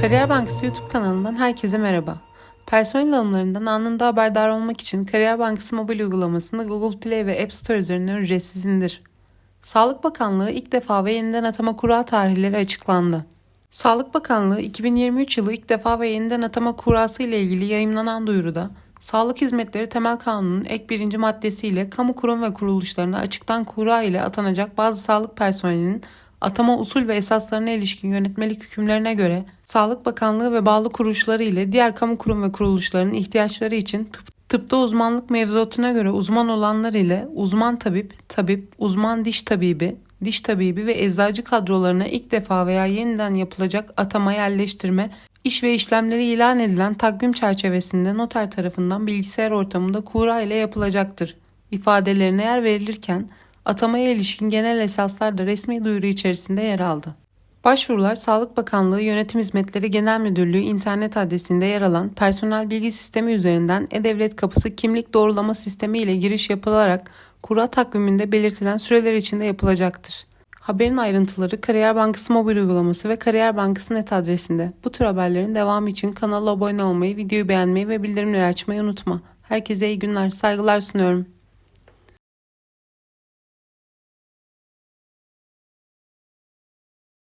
Kariyer Bankası YouTube kanalından herkese merhaba. Personel alımlarından anında haberdar olmak için Kariyer Bankası mobil uygulamasını Google Play ve App Store üzerinden ücretsiz indir. Sağlık Bakanlığı ilk defa ve yeniden atama kura tarihleri açıklandı. Sağlık Bakanlığı 2023 yılı ilk defa ve yeniden atama kurası ile ilgili yayımlanan duyuruda Sağlık Hizmetleri Temel Kanunu'nun ek birinci maddesiyle kamu kurum ve kuruluşlarına açıktan kura ile atanacak bazı sağlık personelinin atama usul ve esaslarına ilişkin yönetmelik hükümlerine göre Sağlık Bakanlığı ve bağlı kuruluşları ile diğer kamu kurum ve kuruluşlarının ihtiyaçları için tıp, tıpta uzmanlık mevzuatına göre uzman olanlar ile uzman tabip, tabip, uzman diş tabibi, diş tabibi ve eczacı kadrolarına ilk defa veya yeniden yapılacak atama yerleştirme, iş ve işlemleri ilan edilen takvim çerçevesinde noter tarafından bilgisayar ortamında kura ile yapılacaktır. İfadelerine yer verilirken atamaya ilişkin genel esaslar da resmi duyuru içerisinde yer aldı. Başvurular Sağlık Bakanlığı Yönetim Hizmetleri Genel Müdürlüğü internet adresinde yer alan personel bilgi sistemi üzerinden E-Devlet Kapısı kimlik doğrulama sistemi ile giriş yapılarak kura takviminde belirtilen süreler içinde yapılacaktır. Haberin ayrıntıları Kariyer Bankası mobil uygulaması ve Kariyer Bankası net adresinde. Bu tür haberlerin devamı için kanala abone olmayı, videoyu beğenmeyi ve bildirimleri açmayı unutma. Herkese iyi günler, saygılar sunuyorum.